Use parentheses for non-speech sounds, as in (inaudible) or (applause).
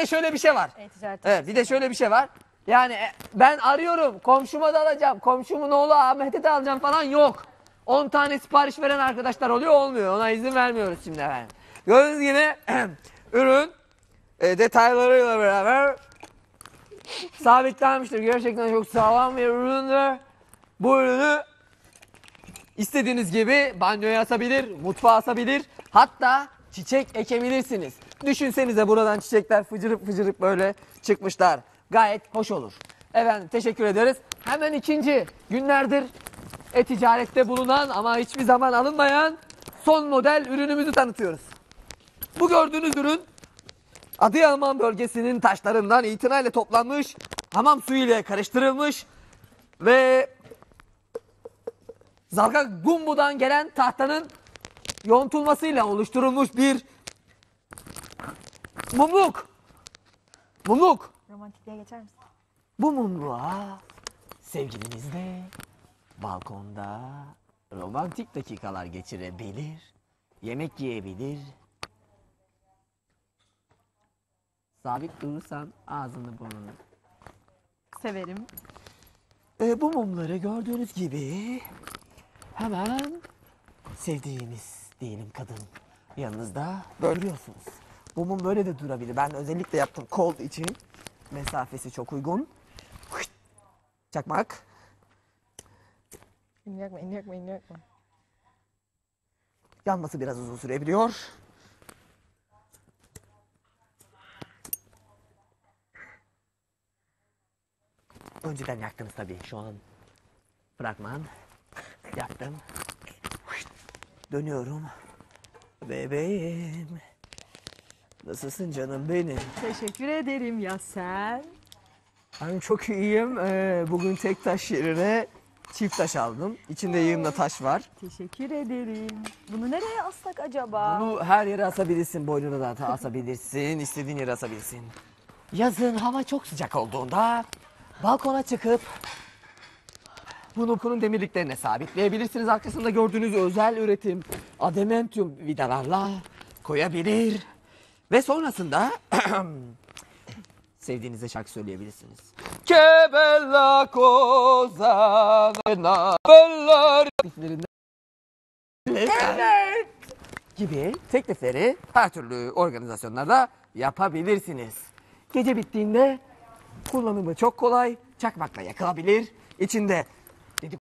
de şöyle bir şey var. E-ticaret Evet bir de şöyle bir şey var. Yani e, ben arıyorum komşuma da alacağım. Komşumun oğlu Ahmet'e de alacağım falan yok. 10 tane sipariş veren arkadaşlar oluyor olmuyor. Ona izin vermiyoruz şimdi efendim. Gördüğünüz gibi (clears throat) ürün e, detaylarıyla beraber sabitlenmiştir. Gerçekten çok sağlam bir üründür. Bu ürünü istediğiniz gibi banyoya asabilir, mutfağa asabilir. Hatta çiçek ekebilirsiniz. Düşünsenize buradan çiçekler fıcırıp fıcırıp böyle çıkmışlar. Gayet hoş olur. Efendim teşekkür ederiz. Hemen ikinci günlerdir e-ticarette bulunan ama hiçbir zaman alınmayan son model ürünümüzü tanıtıyoruz. Bu gördüğünüz ürün Adıyaman bölgesinin taşlarından itinayla toplanmış, hamam suyu ile karıştırılmış ve Zalga Gumbu'dan gelen tahtanın yontulmasıyla oluşturulmuş bir mumluk. Mumluk. Romantikliğe geçer misin? Bu mumluğa sevgilinizle balkonda romantik dakikalar geçirebilir, yemek yiyebilir. Sabit durursan ağzını burnunu. Severim. E, bu mumları gördüğünüz gibi hemen sevdiğiniz diyelim kadın yanınızda bölüyorsunuz. Bu mum böyle de durabilir. Ben özellikle yaptım kol için. Mesafesi çok uygun. Çakmak. Elini yakma, elini yakma, elini yakma. Yanması biraz uzun sürebiliyor. Önceden yaktınız tabii. Şu an fragman yaktım. Dönüyorum. Bebeğim. Nasılsın canım benim? Teşekkür ederim ya sen. Ben çok iyiyim. Ee, bugün tek taş yerine çift taş aldım. İçinde yığınla taş var. Teşekkür ederim. Bunu nereye assak acaba? Bunu her yere asabilirsin, boynuna da asabilirsin, istediğin yere asabilirsin. Yazın hava çok sıcak olduğunda balkona çıkıp bunu bunun demirliklerine sabitleyebilirsiniz. Arkasında gördüğünüz özel üretim adamantium vidalarla koyabilir. Ve sonrasında (clears throat) sevdiğinize şarkı söyleyebilirsiniz. Che bella cosa una bella Evet. Gibi teklifleri her türlü organizasyonlarda yapabilirsiniz. Gece bittiğinde kullanımı çok kolay. Çakmakla yakılabilir. İçinde